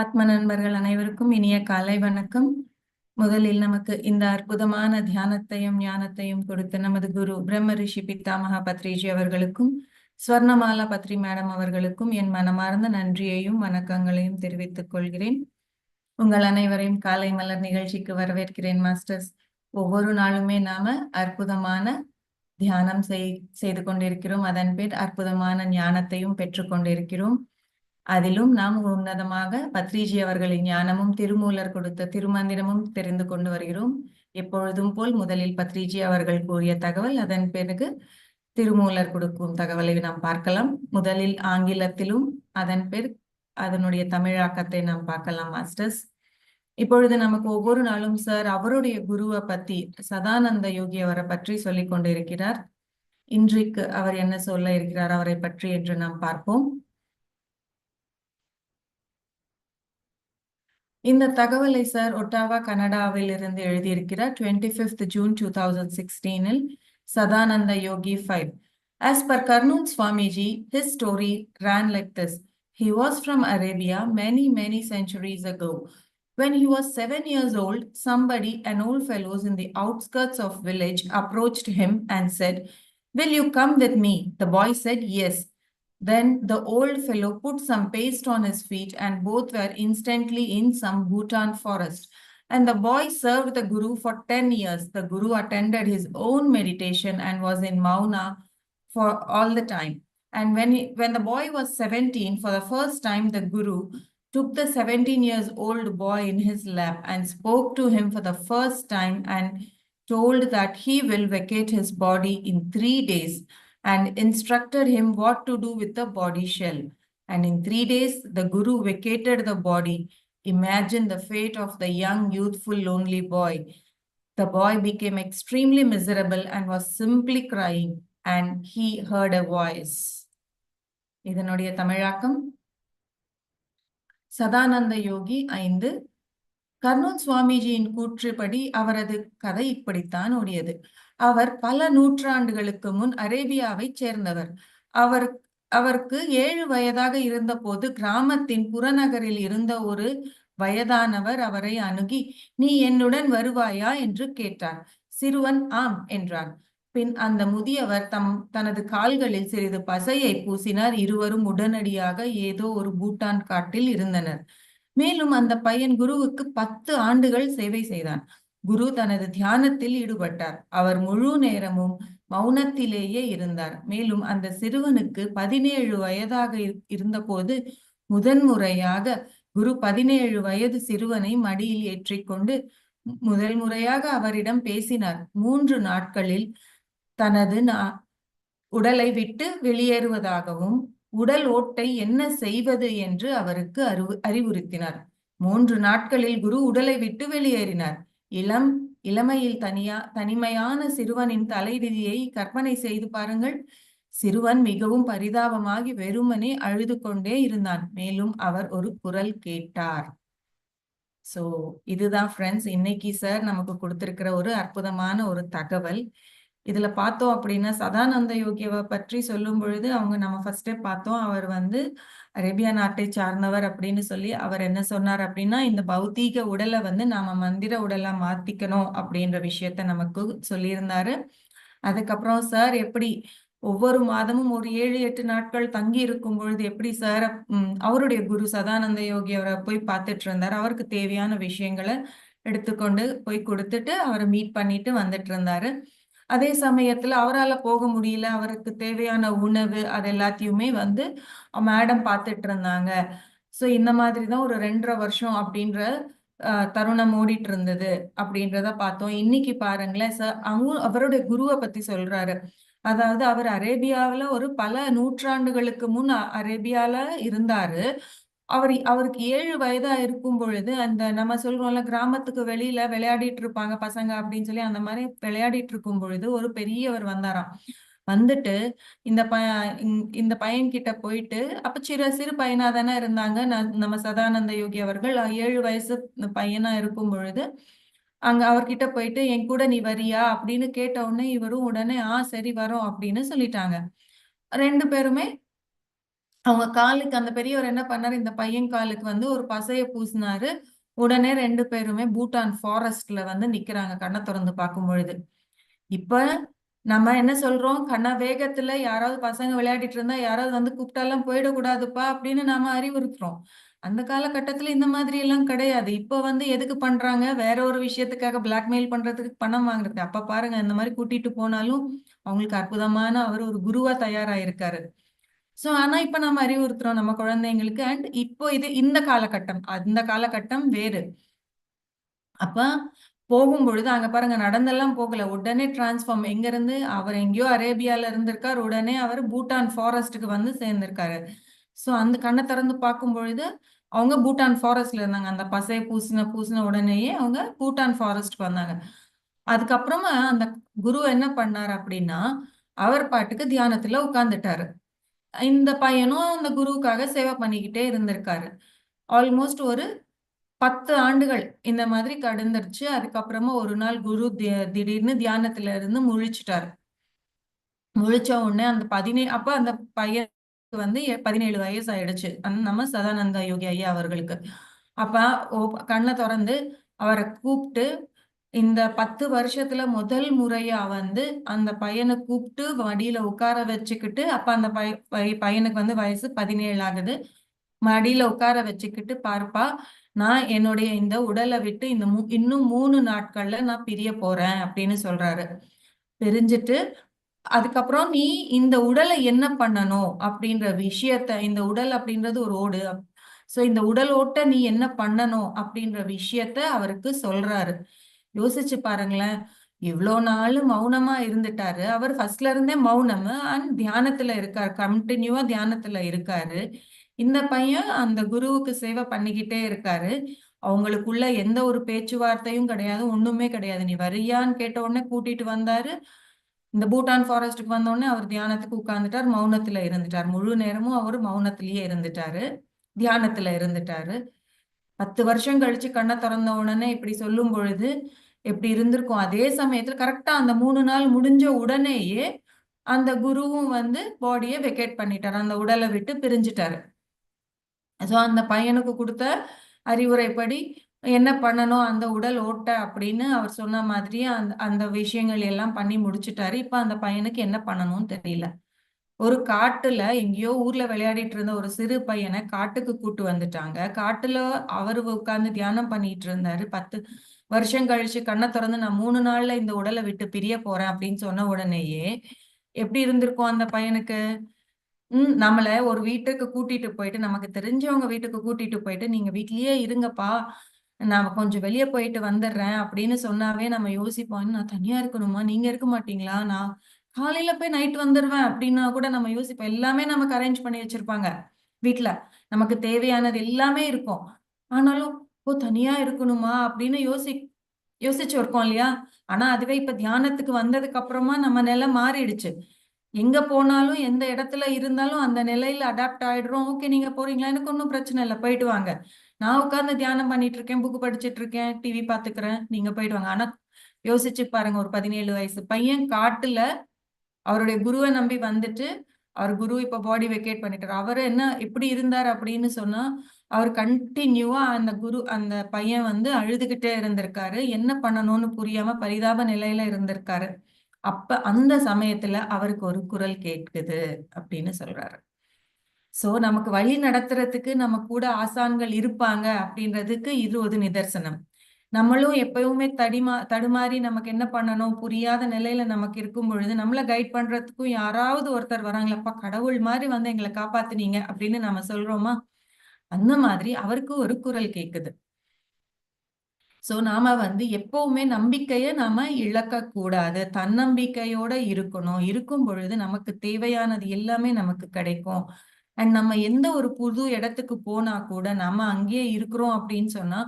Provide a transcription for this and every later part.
ஆத்ம நண்பர்கள் அனைவருக்கும் இனிய காலை வணக்கம். முதலில் நமக்கு இந்த அற்புதமான தியானத்தையும் ஞானத்தையும் கொடுத்த நமது குரு பிரம்ம ரிஷி பித்தாமகா பத்ரிஜி அவர்களுக்கும் ஸ்வர்ணமாலா பத்ரி மேடம் அவர்களுக்கும் என் மனமார்ந்த நன்றியையும் வணக்கங்களையும் தெரிவித்துக் கொள்கிறேன். உங்கள் அனைவரையும் காலை மலர் நிகழ்ச்சிக்கு வரவேற்கிறேன் மாஸ்டர்ஸ். ஒவ்வொரு நாளுமே நாம அற்புதமான தியானம் செய் செய்து கொண்டிருக்கிறோம். அதன் பேர் அற்புதமான ஞானத்தையும் பெற்றுக்கொண்டிருக்கிறோம் கொண்டிருக்கிறோம். அதிலும் நாம் உன்னதமாக பத்ரிஜி அவர்களின் ஞானமும் திருமூலர் கொடுத்த திருமந்திரமும் தெரிந்து கொண்டு வருகிறோம். எப்பொழுதும் போல் முதலில் பத்ரிஜி அவர்கள் கூறிய தகவல் அதன் பிறகு திருமூலர் கொடுக்கும் தகவலை நாம் பார்க்கலாம். முதலில் ஆங்கிலத்திலும் அதன் பிறகு அதனுடைய தமிழாக்கத்தை நாம் பார்க்கலாம் மாஸ்டர்ஸ். இப்பொழுது நமக்கு ஒவ்வொரு நாளும் சார் அவருடைய குருவை பத்தி சதானந்த யோகி அவரை பற்றி சொல்லிக் கொண்டிருக்கிறார். இன்றைக்கு அவர் என்ன சொல்ல இருக்கிறார் அவரை பற்றி என்று நாம் பார்ப்போம். இந்த தகவலை சார் ஒட்டாவா கனடாவில் இருந்து எழுதியிருக்கிறார் twenty fifth June two thousand சிக்ஸ்டீனில் Sadananda Yogi five as per கர்னூன் Swamiji his story ran like this. He was from Arabia many, many centuries ago. When he was seven years old, somebody, an old fellows in the outskirts of village, approached him and said, Will you come with me? The boy said, Yes. Then the old fellow put some paste on his feet, and both were instantly in some Bhutan forest. And the boy served the Guru for 10 years. The Guru attended his own meditation and was in Mauna for all the time. And when, he, when the boy was 17, for the first time, the Guru took the 17 years old boy in his lap and spoke to him for the first time and told that he will vacate his body in three days and instructed him what to do with the body shell. And in three days, the Guru vacated the body. Imagine the fate of the young, youthful, lonely boy. The boy became extremely miserable and was simply crying, and he heard a voice. இதனுடைய தமிழாக்கம் சதானந்த யோகி ஐந்து கர்னூன் சுவாமிஜியின் கூற்றுப்படி அவரது கதை இப்படித்தான் ஓடியது அவர் பல நூற்றாண்டுகளுக்கு முன் அரேபியாவை சேர்ந்தவர். அவர் அவருக்கு ஏழு வயதாக இருந்தபோது கிராமத்தின் புறநகரில் இருந்த ஒரு வயதானவர் அவரை அணுகி நீ என்னுடன் வருவாயா? என்று கேட்டார். சிறுவன் ஆம் என்றான் பின் அந்த முதியவர் தம் தனது கால்களில் சிறிது பசையை பூசினார். இருவரும் உடனடியாக ஏதோ ஒரு பூட்டான் காட்டில் இருந்தனர். மேலும் அந்த பையன் குருவுக்கு பத்து ஆண்டுகள் சேவை செய்தான். குரு தனது தியானத்தில் ஈடுபட்டார். அவர் முழு நேரமும் மௌனத்திலேயே இருந்தார். மேலும் அந்த சிறுவனுக்கு பதினேழு வயதாக இருந்தபோது முதன்முறையாக குரு பதினேழு வயது சிறுவனை மடியில் ஏற்றிக்கொண்டு முதல் முறையாக அவரிடம் பேசினார். மூன்று நாட்களில் தனது உடலை விட்டு வெளியேறுவதாகவும் உடல் ஓட்டை என்ன செய்வது என்று அவருக்கு அறிவு அறிவுறுத்தினார். மூன்று நாட்களில் குரு உடலை விட்டு வெளியேறினார். இளம் இளமையில் தனியா தனிமையான சிறுவனின் தலைவிதியை கற்பனை செய்து பாருங்கள். சிறுவன் மிகவும் பரிதாபமாகி வெறுமனே அழுது கொண்டே இருந்தான். மேலும் அவர் ஒரு குரல் கேட்டார். சோ இதுதான் ஃப்ரெண்ட்ஸ் இன்னைக்கு சார் நமக்கு கொடுத்திருக்கிற ஒரு அற்புதமான ஒரு தகவல். இதுல பார்த்தோம் அப்படின்னா சதானந்த யோகியவை பற்றி சொல்லும் பொழுது அவங்க நம்ம ஃபர்ஸ்டே பார்த்தோம். அவர் வந்து அரேபியா நாட்டை சார்ந்தவர் அப்படின்னு சொல்லி அவர் என்ன சொன்னார் அப்படின்னா இந்த பௌத்தீக உடலை வந்து நாம மந்திர உடலா மாத்திக்கணும் அப்படின்ற விஷயத்த நமக்கு சொல்லியிருந்தாரு. அதுக்கப்புறம் சார் எப்படி ஒவ்வொரு மாதமும் ஒரு ஏழு எட்டு நாட்கள் தங்கி இருக்கும் பொழுது எப்படி சார் அவருடைய குரு சதானந்த யோகி அவரை போய் பார்த்துட்டு இருந்தார். அவருக்கு தேவையான விஷயங்களை எடுத்துக்கொண்டு போய் கொடுத்துட்டு அவரை மீட் பண்ணிட்டு வந்துட்டு இருந்தாரு. அதே சமயத்துல அவரால் போக முடியல அவருக்கு தேவையான உணவு அது எல்லாத்தையுமே வந்து மேடம் பார்த்துட்டு இருந்தாங்க ஸோ இந்த மாதிரி தான் ஒரு ரெண்டரை வருஷம் அப்படின்ற தருணம் ஓடிட்டு இருந்தது அப்படின்றத பார்த்தோம். இன்னைக்கு பாருங்களேன் சார் அவங்க அவருடைய குருவை பத்தி சொல்றாரு. அதாவது அவர் அரேபியாவில் ஒரு பல நூற்றாண்டுகளுக்கு முன் அரேபியால இருந்தாரு. அவர் அவருக்கு ஏழு வயதா இருக்கும் பொழுது அந்த நம்ம சொல்றோம்ல கிராமத்துக்கு வெளியில விளையாடிட்டு இருப்பாங்க பசங்க அப்படின்னு சொல்லி அந்த மாதிரி விளையாடிட்டு இருக்கும் பொழுது ஒரு பெரியவர் வந்தாராம். வந்துட்டு இந்த ப இந்த பையன் கிட்ட போயிட்டு அப்ப சிறு சிறு பையனா தானே இருந்தாங்க. நம்ம சதானந்த யோகி அவர்கள் ஏழு வயசு பையனா இருக்கும் பொழுது அங்க அவர்கிட்ட போயிட்டு என் கூட நீ வரியா? அப்படின்னு கேட்ட உடனே இவரும் உடனே ஆ சரி வரோம் அப்படின்னு சொல்லிட்டாங்க. ரெண்டு பேருமே அவங்க காலுக்கு அந்த பெரியவர் என்ன பண்ணாரு? இந்த பையன் காலுக்கு வந்து ஒரு பசைய பூசினாரு. உடனே ரெண்டு பேருமே பூட்டான் ஃபாரஸ்ட்ல வந்து நிக்கிறாங்க கண்ணை திறந்து பார்க்கும் பொழுது. இப்ப நம்ம என்ன சொல்றோம்? கண்ணா வேகத்துல யாராவது பசங்க விளையாடிட்டு இருந்தா யாராவது வந்து கூப்பிட்டாலாம் போயிடக்கூடாதுப்பா அப்படின்னு நாம அறிவுறுத்துறோம். அந்த காலகட்டத்துல இந்த மாதிரி எல்லாம் கிடையாது. இப்ப வந்து எதுக்கு பண்றாங்க? வேற ஒரு விஷயத்துக்காக பிளாக்மெயில் பண்றதுக்கு பணம் வாங்குறது அப்ப பாருங்க இந்த மாதிரி கூட்டிட்டு போனாலும் அவங்களுக்கு அற்புதமான அவர் ஒரு குருவா தயாராயிருக்காரு. சோ ஆனா இப்ப நம்ம அறிவுறுத்துறோம் நம்ம குழந்தைங்களுக்கு. அண்ட் இப்போ இது இந்த காலகட்டம். அந்த காலகட்டம் வேறு. அப்ப போகும் பொழுது அங்க பாருங்க நடந்தெல்லாம் போகல. உடனே டிரான்ஸ்ஃபார்ம் எங்க இருந்து அவர் எங்கேயோ அரேபியால இருந்திருக்கார். உடனே அவர் பூட்டான் ஃபாரஸ்ட்டுக்கு வந்து சேர்ந்திருக்காரு. சோ அந்த கண்ணை திறந்து பார்க்கும் பொழுது அவங்க பூட்டான் ஃபாரஸ்ட்ல இருந்தாங்க. அந்த பசை பூசின பூசின உடனேயே அவங்க பூட்டான் ஃபாரஸ்ட்க்கு வந்தாங்க. அதுக்கப்புறமா அந்த குரு என்ன பண்ணார் அப்படின்னா அவர் பாட்டுக்கு தியானத்துல உட்கார்ந்துட்டாரு. இந்த பையனும் அந்த குருவுக்காக சேவை பண்ணிக்கிட்டே இருந்திருக்காரு. ஆல்மோஸ்ட் ஒரு பத்து ஆண்டுகள் இந்த மாதிரி கடந்துருச்சு. அதுக்கப்புறமா ஒரு நாள் குரு திடீர்னு தியானத்துல இருந்து முழிச்சிட்டாரு. முழிச்ச உடனே அந்த பதினே அப்ப அந்த பையன் வந்து பதினேழு வயசு ஆயிடுச்சு நம்ம சதானந்த யோகி ஐயா அவர்களுக்கு. அப்ப கண்ணை திறந்து அவரை கூப்பிட்டு இந்த பத்து வருஷத்துல முதல் முறையா வந்து அந்த பையனை கூப்பிட்டு மடியில உட்கார வச்சுக்கிட்டு அப்ப அந்த பை பையனுக்கு வந்து வயசு பதினேழு ஆகுது மடியில உட்கார வச்சுக்கிட்டு பார்ப்பா நான் என்னுடைய இந்த உடலை விட்டு இந்த இன்னும் மூணு நாட்கள்ல நான் பிரிய போறேன் அப்படின்னு சொல்றாரு. பிரிஞ்சிட்டு அதுக்கப்புறம் நீ இந்த உடலை என்ன பண்ணணும்? அப்படின்ற விஷயத்த இந்த உடல் அப்படின்றது ஒரு ஓடு. சோ இந்த உடல் ஓட்ட நீ என்ன பண்ணணும் அப்படின்ற விஷயத்த அவருக்கு சொல்றாரு. யோசிச்சு பாருங்களேன். இவ்வளோ நாள் மௌனமா இருந்துட்டாரு. அவர் ஃபர்ஸ்ட்ல இருந்தே மௌனம். அண்ட் தியானத்துல இருக்காரு. கண்டினியூவா தியானத்துல இருக்காரு. இந்த பையன் அந்த குருவுக்கு சேவை பண்ணிக்கிட்டே இருக்காரு. அவங்களுக்குள்ள எந்த ஒரு பேச்சுவார்த்தையும் கிடையாது. ஒண்ணுமே கிடையாது. நீ வரியான்னு கேட்ட உடனே கூட்டிட்டு வந்தாரு. இந்த பூட்டான் ஃபாரஸ்ட்டுக்கு வந்தோடனே அவர் தியானத்துக்கு உட்கார்ந்துட்டார். மௌனத்துல இருந்துட்டார். முழு நேரமும் அவர் மௌனத்திலேயே இருந்துட்டாரு. தியானத்துல இருந்துட்டாரு. பத்து வருஷம் கழிச்சு கண்ணை திறந்த உடனே இப்படி சொல்லும் பொழுது எப்படி இருந்திருக்கும்? அதே சமயத்துல கரெக்டா அந்த மூணு நாள் முடிஞ்ச உடனேயே அந்த குருவும் வந்து பாடியை வெக்கேட் பண்ணிட்டார். அந்த உடலை விட்டு பிரிஞ்சுட்டாரு. ஸோ அந்த பையனுக்கு கொடுத்த அறிவுரைப்படி என்ன பண்ணணும்? அந்த உடல் ஓட்ட அப்படின்னு அவர் சொன்ன மாதிரியே அந்த அந்த விஷயங்கள் எல்லாம் பண்ணி முடிச்சுட்டாரு. இப்ப அந்த பையனுக்கு என்ன பண்ணணும்னு தெரியல. ஒரு காட்டுல எங்கேயோ ஊர்ல விளையாடிட்டு இருந்த ஒரு சிறு பையனை காட்டுக்கு கூட்டு வந்துட்டாங்க. காட்டுல அவரு உட்கார்ந்து தியானம் பண்ணிட்டு இருந்தாரு. பத்து வருஷம் கழிச்சு கண்ணை திறந்து நான் மூணு நாள்ல இந்த உடலை விட்டு பிரிய போறேன் அப்படின்னு சொன்ன உடனேயே எப்படி இருந்திருக்கும் அந்த பையனுக்கு? உம் நம்மள ஒரு வீட்டுக்கு கூட்டிட்டு போயிட்டு நமக்கு தெரிஞ்சவங்க வீட்டுக்கு கூட்டிட்டு போயிட்டு நீங்க வீட்லயே இருங்கப்பா நான் கொஞ்சம் வெளியே போயிட்டு வந்துடுறேன் அப்படின்னு சொன்னாவே நம்ம யோசிப்போம். நான் தனியா இருக்கணுமா? நீங்க இருக்க மாட்டீங்களா? நான் காலையில போய் நைட் வந்துடுவேன் அப்படின்னா கூட நம்ம யோசிப்போம். எல்லாமே நமக்கு அரேஞ்ச் பண்ணி வச்சிருப்பாங்க வீட்டுல நமக்கு தேவையானது எல்லாமே இருக்கும். ஆனாலும் ஓ தனியா இருக்கணுமா? அப்படின்னு யோசி யோசிச்சு இருக்கோம் இல்லையா? ஆனா அதுவே இப்ப தியானத்துக்கு வந்ததுக்கு அப்புறமா நம்ம நிலை மாறிடுச்சு. எங்க போனாலும் எந்த இடத்துல இருந்தாலும் அந்த நிலையில அடாப்ட் ஆயிடுறோம். ஓகே நீங்க போறீங்களா? எனக்கு ஒன்றும் பிரச்சனை இல்லை. போயிட்டு வாங்க. நான் உட்காந்து தியானம் பண்ணிட்டு இருக்கேன். புக்கு படிச்சுட்டு இருக்கேன். டிவி பாத்துக்கிறேன். நீங்க போயிட்டு வாங்க. ஆனா யோசிச்சு பாருங்க ஒரு பதினேழு வயசு பையன் காட்டுல அவருடைய குருவை நம்பி வந்துட்டு அவர் குரு இப்ப பாடி வெக்கேட் பண்ணிட்டார். அவர் என்ன எப்படி இருந்தார் அப்படின்னு சொன்னா அவர் கண்டினியூவா அந்த குரு அந்த பையன் வந்து அழுதுகிட்டே இருந்திருக்காரு. என்ன பண்ணணும்னு புரியாம பரிதாப நிலையில இருந்திருக்காரு. அப்ப அந்த சமயத்துல அவருக்கு ஒரு குரல் கேட்குது அப்படின்னு சொல்றாரு. சோ நமக்கு வழி நடத்துறதுக்கு நம்ம கூட ஆசான்கள் இருப்பாங்க அப்படின்றதுக்கு இது ஒரு நிதர்சனம். நம்மளும் எப்பவுமே தடிமா தடுமாறி நமக்கு என்ன பண்ணணும்? புரியாத நிலையில நமக்கு இருக்கும் பொழுது நம்மளை கைட் பண்றதுக்கும் யாராவது ஒருத்தர் வராங்களப்பா கடவுள் மாதிரி வந்து எங்களை காப்பாத்துனீங்க அப்படின்னு நம்ம சொல்றோமா? அந்த மாதிரி அவருக்கு ஒரு குரல் கேக்குது. சோ நாம வந்து எப்பவுமே நம்பிக்கைய நாம இழக்க கூடாது தன்னம்பிக்கையோட இருக்கணும். இருக்கும் பொழுது நமக்கு தேவையானது எல்லாமே நமக்கு கிடைக்கும். அண்ட் நம்ம எந்த ஒரு புது இடத்துக்கு போனா கூட நம்ம அங்கேயே இருக்கிறோம் அப்படின்னு சொன்னா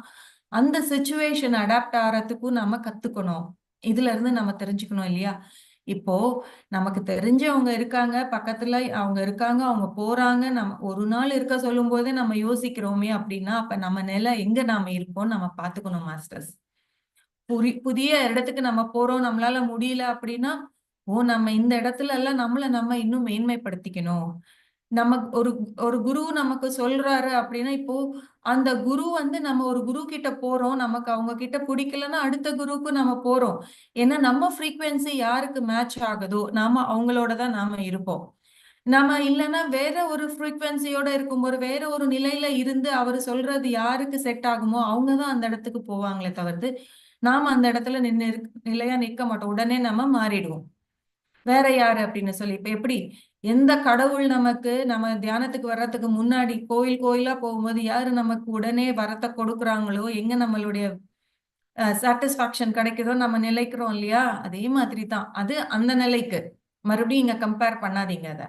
அந்த சுச்சுவேஷன் அடாப்ட் ஆகிறதுக்கும் நம்ம கத்துக்கணும். இதுல இருந்து நம்ம தெரிஞ்சுக்கணும் இல்லையா? இப்போ நமக்கு தெரிஞ்சவங்க இருக்காங்க பக்கத்துல அவங்க இருக்காங்க அவங்க போறாங்க நம்ம ஒரு நாள் இருக்க சொல்லும் போதே நம்ம யோசிக்கிறோமே அப்படின்னா அப்ப நம்ம நிலை எங்க நாம இருக்கோம் நம்ம பாத்துக்கணும் மாஸ்டர்ஸ் புரி புதிய இடத்துக்கு நம்ம போறோம் நம்மளால முடியல அப்படின்னா ஓ நம்ம இந்த இடத்துல எல்லாம் நம்மள நம்ம இன்னும் மேன்மைப்படுத்திக்கணும். நமக்கு ஒரு ஒரு குரு நமக்கு சொல்றாரு அப்படின்னா இப்போ அந்த குரு வந்து நம்ம ஒரு குரு கிட்ட போறோம். நமக்கு அவங்க கிட்ட பிடிக்கலன்னா அடுத்த குருவுக்கு நம்ம போறோம். ஏன்னா நம்ம ஃப்ரீக்வன்சி யாருக்கு மேட்ச் ஆகுதோ நாம அவங்களோட தான் நாம இருப்போம். நம்ம இல்லைன்னா வேற ஒரு ஃப்ரீக்வன்சியோட இருக்கும்போது வேற ஒரு நிலையில இருந்து அவர் சொல்றது யாருக்கு செட் ஆகுமோ அவங்க தான் அந்த இடத்துக்கு போவாங்களே தவிர்த்து நாம அந்த இடத்துல நின்று நிலையா நிக்க மாட்டோம். உடனே நம்ம மாறிடுவோம். வேற யாரு அப்படின்னு சொல்லி இப்ப எப்படி? எந்த கடவுள் நமக்கு நம்ம தியானத்துக்கு வர்றதுக்கு முன்னாடி கோயில் கோயிலா போகும்போது யாரு நமக்கு உடனே வரத்தை கொடுக்குறாங்களோ எங்க நம்மளுடைய சாட்டிஸ்பாக்சன் கிடைக்குதோ நம்ம நிலைக்கிறோம் இல்லையா? அதே மாதிரி தான் அது அந்த நிலைக்கு. மறுபடியும் இங்க கம்பேர் பண்ணாதீங்க அதை.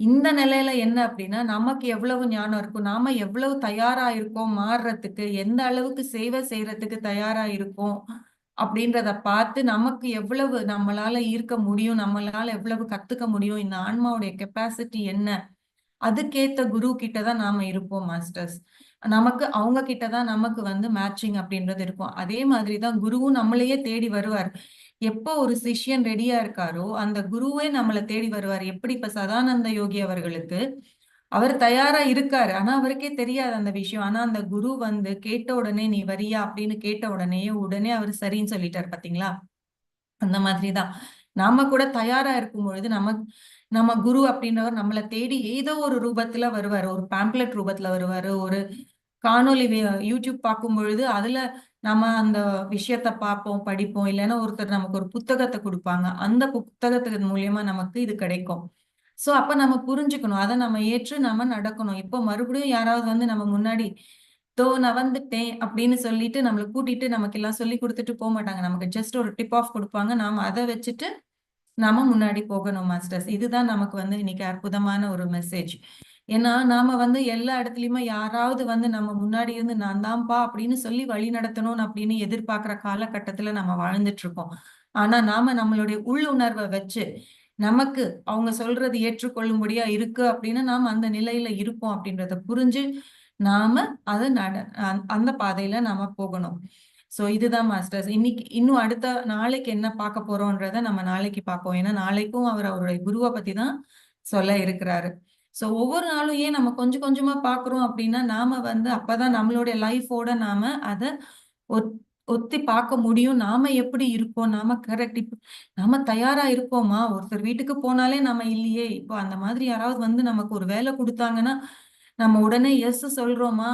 இந்த நிலையில என்ன அப்படின்னா நமக்கு எவ்வளவு ஞானம் இருக்கும்? நாம எவ்வளவு தயாரா இருக்கோம்? மாறுறதுக்கு எந்த அளவுக்கு சேவை செய்யறதுக்கு தயாரா இருக்கோம்? அப்படின்றத பார்த்து நமக்கு எவ்வளவு நம்மளால ஈர்க்க முடியும் நம்மளால எவ்வளவு கத்துக்க முடியும் இந்த ஆன்மாவுடைய கெப்பாசிட்டி என்ன? அதுக்கேத்த குரு கிட்ட தான் நாம இருப்போம் மாஸ்டர்ஸ் நமக்கு அவங்க கிட்ட தான் நமக்கு வந்து மேட்சிங் அப்படின்றது இருக்கும். அதே மாதிரிதான் குருவும் நம்மளையே தேடி வருவார். எப்போ ஒரு சிஷ்யன் ரெடியா இருக்காரோ அந்த குருவே நம்மளை தேடி வருவார். எப்படி? இப்ப சதானந்த யோகி அவர்களுக்கு அவர் தயாரா இருக்காரு. ஆனா அவருக்கே தெரியாது அந்த விஷயம். ஆனா அந்த குரு வந்து கேட்ட உடனே நீ வரியா? அப்படின்னு கேட்ட உடனே உடனே அவர் சரின்னு சொல்லிட்டாரு பாத்தீங்களா? அந்த மாதிரிதான் நாம கூட தயாரா இருக்கும் பொழுது நம்ம நம்ம குரு அப்படின்றவர் நம்மளை தேடி ஏதோ ஒரு ரூபத்துல வருவாரு. ஒரு பேம்ப்ளெட் ரூபத்துல வருவாரு. ஒரு காணொலி யூடியூப் பார்க்கும் பொழுது அதுல நம்ம அந்த விஷயத்த பார்ப்போம் படிப்போம். இல்லைன்னா ஒருத்தர் நமக்கு ஒரு புத்தகத்தை கொடுப்பாங்க. அந்த புத்தகத்துக்கு மூலியமா நமக்கு இது கிடைக்கும். ஸோ அப்போ நம்ம புரிஞ்சுக்கணும். அதை நம்ம ஏற்று நம்ம நடக்கணும். இப்போ மறுபடியும் யாராவது வந்து நம்ம முன்னாடி தோ நான் வந்துட்டேன் அப்படின்னு சொல்லிட்டு நம்மளை கூட்டிட்டு நமக்கு எல்லாம் சொல்லி கொடுத்துட்டு போக மாட்டாங்க. நமக்கு ஜஸ்ட் ஒரு டிப் ஆஃப் கொடுப்பாங்க. நாம அதை வச்சுட்டு நாம முன்னாடி போகணும் மாஸ்டர்ஸ் இதுதான் நமக்கு வந்து இன்னைக்கு அற்புதமான ஒரு மெசேஜ் ஏன்னா நாம வந்து எல்லா இடத்துலயுமே யாராவது வந்து நம்ம முன்னாடி இருந்து நான் தான்ப்பா அப்படின்னு சொல்லி வழி நடத்தணும் அப்படின்னு எதிர்பார்க்கிற காலகட்டத்துல நம்ம வாழ்ந்துட்டு இருக்கோம். ஆனா நாம நம்மளுடைய உள்ளுணர்வை வச்சு நமக்கு அவங்க சொல்றது ஏற்றுக்கொள்ளும்படியா இருக்கு அப்படின்னு நாம் அந்த நிலையில இருப்போம் அப்படின்றத புரிஞ்சு நாம அதை நட அந்த பாதையில நாம போகணும். ஸோ இதுதான் மாஸ்டர்ஸ் இன்னைக்கு இன்னும் அடுத்த நாளைக்கு என்ன பார்க்க போறோன்றத நம்ம நாளைக்கு பார்ப்போம். ஏன்னா நாளைக்கும் அவர் அவருடைய குருவை பத்தி தான் சொல்ல இருக்கிறாரு. ஸோ ஒவ்வொரு நாளும் ஏன் நம்ம கொஞ்சம் கொஞ்சமா பாக்குறோம் அப்படின்னா நாம வந்து அப்பதான் நம்மளுடைய லைஃபோட நாம அதை ஒத்தி பார்க்க முடியும். நாம எப்படி இருக்கோம்? நாம கரெக்ட் இப்போ நாம தயாரா இருக்கோமா? ஒருத்தர் வீட்டுக்கு போனாலே நாம இல்லையே. இப்போ அந்த மாதிரி யாராவது வந்து நமக்கு ஒரு வேலை கொடுத்தாங்கன்னா நம்ம உடனே எஸ் சொல்றோமா?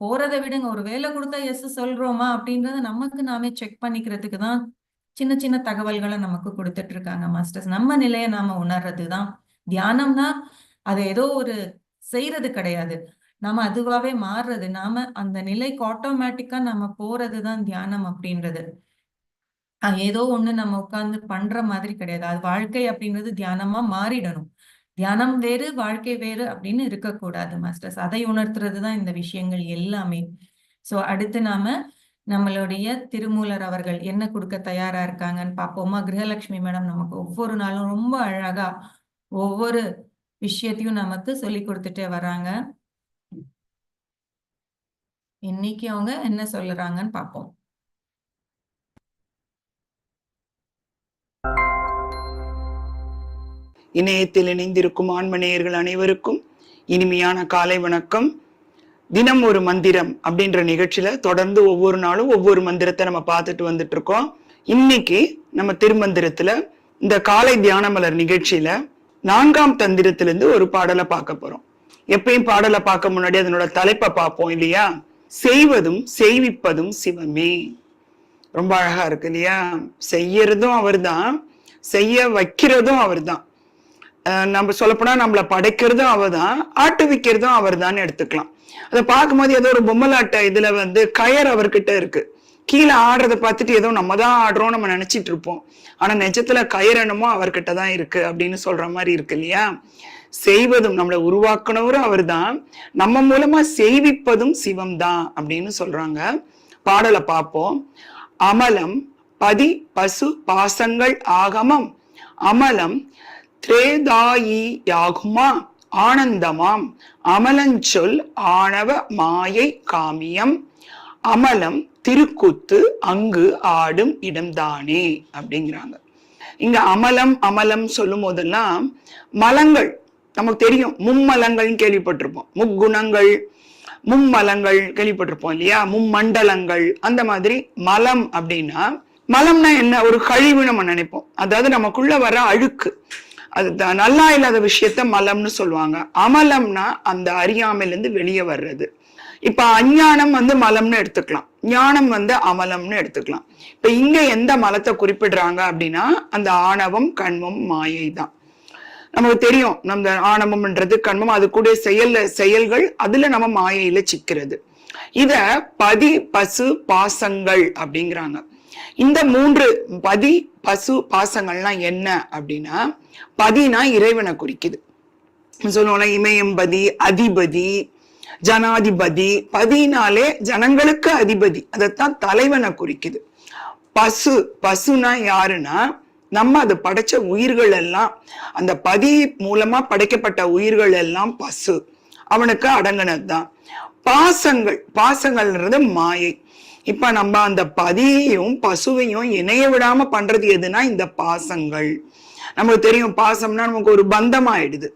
போறதை விடுங்க. ஒரு வேலை கொடுத்தா எஸ் சொல்றோமா? அப்படின்றத நமக்கு நாமே செக் பண்ணிக்கிறதுக்கு தான் சின்ன சின்ன தகவல்களை நமக்கு கொடுத்துட்டு இருக்காங்க மாஸ்டர்ஸ் நம்ம நிலையை நாம உணர்றதுதான். தியானம்னா அது ஏதோ ஒரு செய்யறது கிடையாது. நாம அதுவாவே மாறுறது. நாம அந்த நிலைக்கு ஆட்டோமேட்டிக்கா நம்ம போறதுதான் தியானம் அப்படின்றது. ஏதோ ஒண்ணு நம்ம உட்கார்ந்து பண்ற மாதிரி கிடையாது. அது வாழ்க்கை அப்படின்றது தியானமா மாறிடணும். தியானம் வேறு வாழ்க்கை வேறு அப்படின்னு இருக்கக்கூடாது மாஸ்டர்ஸ் அதை உணர்த்துறது தான் இந்த விஷயங்கள் எல்லாமே. சோ அடுத்து நாம நம்மளுடைய திருமூலர் அவர்கள் என்ன கொடுக்க தயாரா இருக்காங்கன்னு பார்ப்போமா? கிரகலட்சுமி மேடம் நமக்கு ஒவ்வொரு நாளும் ரொம்ப அழகா ஒவ்வொரு விஷயத்தையும் நமக்கு சொல்லி கொடுத்துட்டே வராங்க. இன்னைக்கு அவங்க என்ன சொல்லுறாங்கன்னு பார்ப்போம். இணையத்தில் இணைந்திருக்கும் ஆண்மணியர்கள் அனைவருக்கும் இனிமையான காலை வணக்கம். தினம் ஒரு மந்திரம் அப்படின்ற நிகழ்ச்சியில தொடர்ந்து ஒவ்வொரு நாளும் ஒவ்வொரு மந்திரத்தை நம்ம பார்த்துட்டு வந்துட்டு இருக்கோம் இன்னைக்கு நம்ம திருமந்திரத்துல இந்த காலை தியான மலர் நிகழ்ச்சியில நான்காம் தந்திரத்திலிருந்து ஒரு பாடலை பார்க்க போறோம். எப்பயும் பாடலை பார்க்க முன்னாடி அதனோட தலைப்பை பார்ப்போம் இல்லையா? செய்வதும் செய்விப்பதும் சிவமே. ரொம்ப அழகா இருக்கு இல்லையா? செய்யறதும் அவர் தான் செய்ய வைக்கிறதும் அவர் தான் நம்ம சொல்லப்போனா நம்மள படைக்கிறதும் அவர் தான் ஆட்டுவிக்கிறதும் அவர் தான் எடுத்துக்கலாம். அதை பார்க்கும்போது ஏதோ ஒரு பொம்மலாட்ட இதுல வந்து கயர் அவர்கிட்ட இருக்கு. கீழே ஆடுறதை பார்த்துட்டு ஏதோ நம்ம தான் ஆடுறோம் நம்ம நினைச்சிட்டு இருப்போம். ஆனா நிஜத்துல கயர் என்னமோ அவர்கிட்ட தான் இருக்கு அப்படின்னு சொல்ற மாதிரி இருக்கு இல்லையா? செய்வதும் நம்மளை உருவாக்கணவரும் அவர் தான் நம்ம மூலமா செய்விப்பதும் சிவம் தான் அப்படின்னு சொல்றாங்க. பாடலை பார்ப்போம். அமலம் பதி பசு பாசங்கள் ஆகமம். அமலம் திரேதாயியாகுமா? ஆனந்தமாம். அமலஞ்சொல் ஆணவ மாயை காமியம். அமலம் திருக்குத்து அங்கு ஆடும் இடம்தானே? அப்படிங்கிறாங்க. இங்க அமலம் அமலம் சொல்லும் போதெல்லாம் மலங்கள் நமக்கு தெரியும். மும்மலங்கள்னு கேள்விப்பட்டிருப்போம். முக்குணங்கள் மும்மலங்கள் கேள்விப்பட்டிருப்போம் இல்லையா? மும்மண்டலங்கள். அந்த மாதிரி மலம் அப்படின்னா மலம்னா என்ன? ஒரு கழிவு நம்ம நினைப்போம். அதாவது நமக்குள்ள வர அழுக்கு. அது நல்லா இல்லாத விஷயத்த மலம்னு சொல்லுவாங்க. அமலம்னா அந்த அறியாமையிலேருந்து வெளியே வர்றது. இப்ப அஞ்ஞானம் வந்து மலம்னு எடுத்துக்கலாம். ஞானம் வந்து அமலம்னு எடுத்துக்கலாம். இப்ப இங்க எந்த மலத்தை குறிப்பிடுறாங்க அப்படின்னா அந்த ஆணவம் கண்மம் மாயை தான் நமக்கு தெரியும். நம்ம ஆணவம்ன்றது கண்மம் அது கூட செயல் செயல்கள் அதுல நம்ம மாயையில சிக்கிறது. இத பதி பசு பாசங்கள் அப்படிங்கிறாங்க. இந்த மூன்று பதி பசு பாசங்கள்லாம் என்ன அப்படின்னா பதினா இறைவனை குறிக்குது. சொல்லுவோம்ல இமயம்பதி அதிபதி ஜனாதிபதி. பதினாலே ஜனங்களுக்கு அதிபதி. அதைத்தான் தலைவனை குறிக்குது. பசு பசுனா யாருன்னா நம்ம அது படைச்ச உயிர்கள் எல்லாம் அந்த பதி மூலமா படைக்கப்பட்ட உயிர்கள் எல்லாம் பசு. அவனுக்கு அடங்கினது தான் பாசங்கள் பாசங்கள்ன்றது மாயை. இப்ப நம்ம அந்த பதியையும் பசுவையும் இணைய விடாம பண்றது எதுனா இந்த பாசங்கள். நமக்கு தெரியும் பாசம்னா நமக்கு ஒரு பந்தம் ஆயிடுது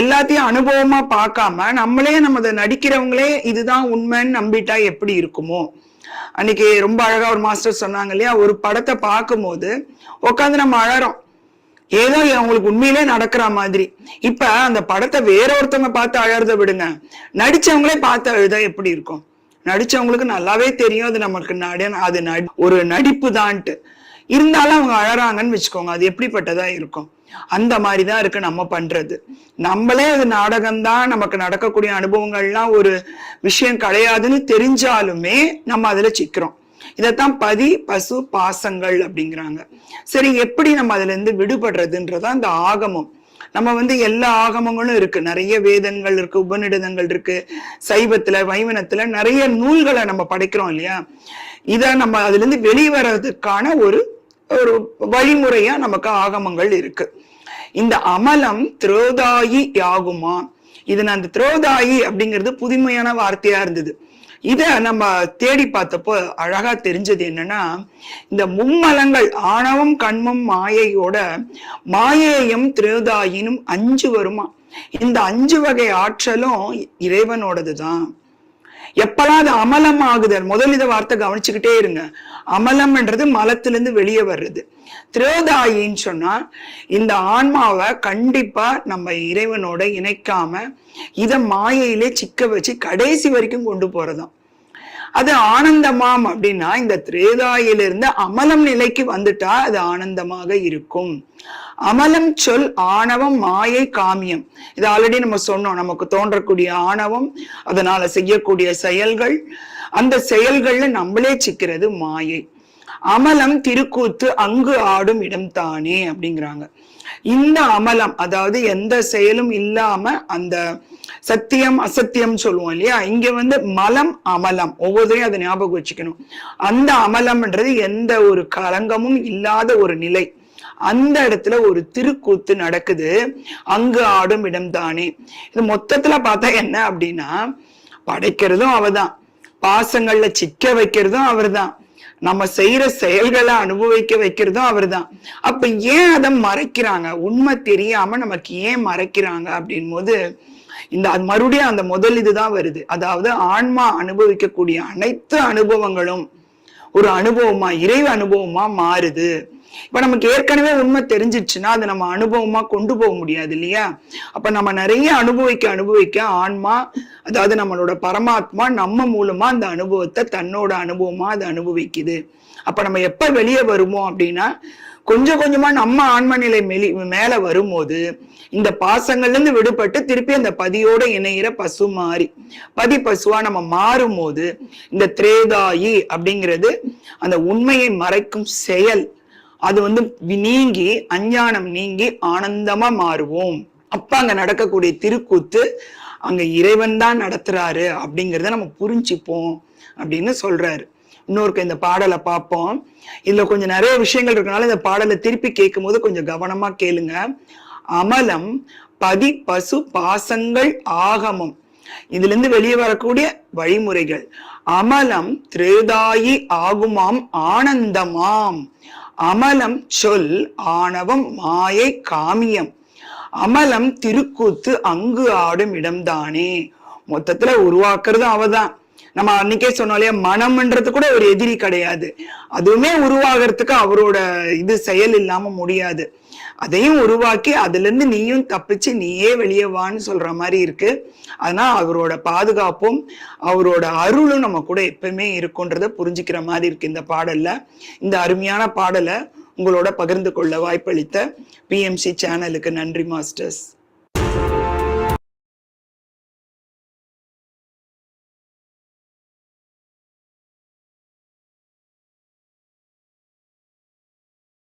எல்லாத்தையும் அனுபவமா பார்க்காம நம்மளே நம்ம அதை நடிக்கிறவங்களே இதுதான் உண்மைன்னு நம்பிட்டா எப்படி இருக்குமோ? அன்னைக்கு ரொம்ப அழகா ஒரு மாஸ்டர் சொன்னாங்க இல்லையா? ஒரு படத்தை பார்க்கும்போது உட்காந்து நம்ம அழறோம். ஏதோ அவங்களுக்கு உண்மையிலே நடக்கிற மாதிரி. இப்ப அந்த படத்தை வேற ஒருத்தவங்க பார்த்து அழறத விடுங்க. நடிச்சவங்களே பார்த்து அழுதா எப்படி இருக்கும்? நடிச்சவங்களுக்கு நல்லாவே தெரியும். அது நமக்கு நட அது ஒரு நடிப்பு தான்ட்டு. இருந்தாலும் அவங்க அழறாங்கன்னு வச்சுக்கோங்க. அது எப்படிப்பட்டதா இருக்கும்? அந்த மாதிரிதான் இருக்கு நம்ம பண்றது. நம்மளே அது நாடகம்தான் நமக்கு நடக்கக்கூடிய அனுபவங்கள்லாம் ஒரு விஷயம் கிடையாதுன்னு தெரிஞ்சாலுமே நம்ம அதுல சிக்கிறோம். இதைத்தான் பதி பசு பாசங்கள் அப்படிங்கிறாங்க. சரி எப்படி நம்ம அதுல இருந்து விடுபடுறதுன்றதான் இந்த ஆகமம். நம்ம வந்து எல்லா ஆகமங்களும் இருக்கு. நிறைய வேதங்கள் இருக்கு உபநிடதங்கள் இருக்கு. சைவத்துல வைவனத்துல நிறைய நூல்களை நம்ம படைக்கிறோம் இல்லையா? இத நம்ம அதுல இருந்து வெளிவரதுக்கான ஒரு ஒரு வழிமுறையா நமக்கு ஆகமங்கள் இருக்கு. இந்த அமலம் திரோதாயி ஆகுமா இது நான் அந்த திரோதாயி அப்படிங்கிறது புதுமையான வார்த்தையா இருந்தது. இத நம்ம தேடி பார்த்தப்போ அழகா தெரிஞ்சது என்னன்னா இந்த மும்மலங்கள் ஆணவம் கண்மம் மாயையோட மாயேயம் திரோதாயினும் அஞ்சு வருமா? இந்த அஞ்சு வகை ஆற்றலும் இறைவனோடதுதான். எப்பெல்லாம் அது அமலம் ஆகுது முதல் இதை வார்த்தை கவனிச்சுக்கிட்டே இருங்க. அமலம்ன்றது மலத்திலிருந்து வெளியே வர்றது. திரோதாயின்னு சொன்னா இந்த ஆன்மாவை கண்டிப்பா நம்ம இறைவனோட இணைக்காம இதை மாயையிலே சிக்க வச்சு கடைசி வரைக்கும் கொண்டு போறதாம் அது ஆனந்தமாம் அப்படின்னா இந்த திரேதாயிலிருந்து அமலம் நிலைக்கு வந்துட்டா அது ஆனந்தமாக இருக்கும். அமலம் சொல் ஆணவம் மாயை காமியம். இது ஆல்ரெடி நம்ம சொன்னோம். நமக்கு தோன்றக்கூடிய ஆணவம் அதனால செய்யக்கூடிய செயல்கள். அந்த செயல்கள்ல நம்மளே சிக்கிறது மாயை. அமலம் திருக்கூத்து அங்கு ஆடும் இடம் தானே அப்படிங்கிறாங்க. இந்த அமலம் அதாவது எந்த செயலும் இல்லாம அந்த சத்தியம் அசத்தியம் சொல்லுவோம் இல்லையா? இங்க வந்து மலம் அமலம். ஒவ்வொருத்தரையும் அதை ஞாபகம் வச்சுக்கணும். அந்த அமலம்ன்றது எந்த ஒரு கலங்கமும் இல்லாத ஒரு நிலை. அந்த இடத்துல ஒரு திருக்கூத்து நடக்குது. அங்கு ஆடும் இடம் தானே இது மொத்தத்துல பார்த்தா என்ன அப்படின்னா படைக்கிறதும் அவதான் பாசங்கள்ல சிக்க வைக்கிறதும் அவர்தான். நம்ம செய்யற செயல்களை அனுபவிக்க வைக்கிறதும் அவர்தான். அப்ப ஏன் அதை மறைக்கிறாங்க? உண்மை தெரியாம நமக்கு ஏன் மறைக்கிறாங்க அப்படின் போது இந்த அது மறுபடியும் அந்த முதல் இதுதான் வருது. அதாவது ஆன்மா அனுபவிக்கக்கூடிய அனைத்து அனுபவங்களும் ஒரு அனுபவமா இறை அனுபவமா மாறுது. இப்ப நமக்கு ஏற்கனவே உண்மை தெரிஞ்சிச்சுன்னா அதை நம்ம அனுபவமா கொண்டு போக முடியாது இல்லையா? அப்ப நம்ம நிறைய அனுபவிக்க அனுபவிக்க ஆன்மா அதாவது நம்மளோட பரமாத்மா நம்ம மூலமா அந்த அனுபவத்தை தன்னோட அனுபவமா அதை அனுபவிக்குது. அப்ப நம்ம எப்ப வெளியே வருவோம் அப்படின்னா கொஞ்சம் கொஞ்சமா நம்ம ஆன்ம நிலை மெலி மேல வரும்போது இந்த பாசங்கள்ல இருந்து விடுபட்டு திருப்பி அந்த பதியோட இணையிற பசு மாறி பதி பசுவா நம்ம மாறும் போது இந்த திரேதாயி அப்படிங்கிறது அந்த உண்மையை மறைக்கும் செயல் அது வந்து நீங்கி அஞ்ஞானம் நீங்கி ஆனந்தமா மாறுவோம். அப்ப அங்க நடக்கக்கூடிய திருக்கூத்து அங்க இறைவன் தான் நடத்துறாரு அப்படிங்கிறத நம்ம புரிஞ்சுப்போம் அப்படின்னு சொல்றாரு. இன்னொருக்கு இந்த பாடலை பார்ப்போம். இதுல கொஞ்சம் நிறைய விஷயங்கள் இருக்கனால இந்த பாடலை திருப்பி கேட்கும் போது கொஞ்சம் கவனமா கேளுங்க. அமலம் பதி பசு பாசங்கள் ஆகமம். இதுல இருந்து வெளியே வரக்கூடிய வழிமுறைகள். அமலம் திரேதாயி ஆகுமாம் ஆனந்தமாம். அமலம் சொல் ஆணவம் மாயை காமியம். அமலம் திருக்கூத்து அங்கு ஆடும் இடம்தானே. மொத்தத்துல உருவாக்குறது அவதான். நம்ம அன்னைக்கே சொன்னோம் இல்லையா மனம்ன்றது கூட ஒரு எதிரி கிடையாது. அதுவுமே உருவாகிறதுக்கு அவரோட இது செயல் இல்லாம முடியாது. அதையும் உருவாக்கி அதுல இருந்து நீயும் தப்பிச்சு நீயே வெளியே வான்னு சொல்ற மாதிரி இருக்கு. அதனால அவரோட பாதுகாப்பும் அவரோட அருளும் நம்ம கூட எப்பவுமே இருக்குன்றத புரிஞ்சுக்கிற மாதிரி இருக்கு இந்த பாடல்ல. இந்த அருமையான பாடலை உங்களோட பகிர்ந்து கொள்ள வாய்ப்பளித்த பிஎம்சி சேனலுக்கு நன்றி மாஸ்டர்ஸ்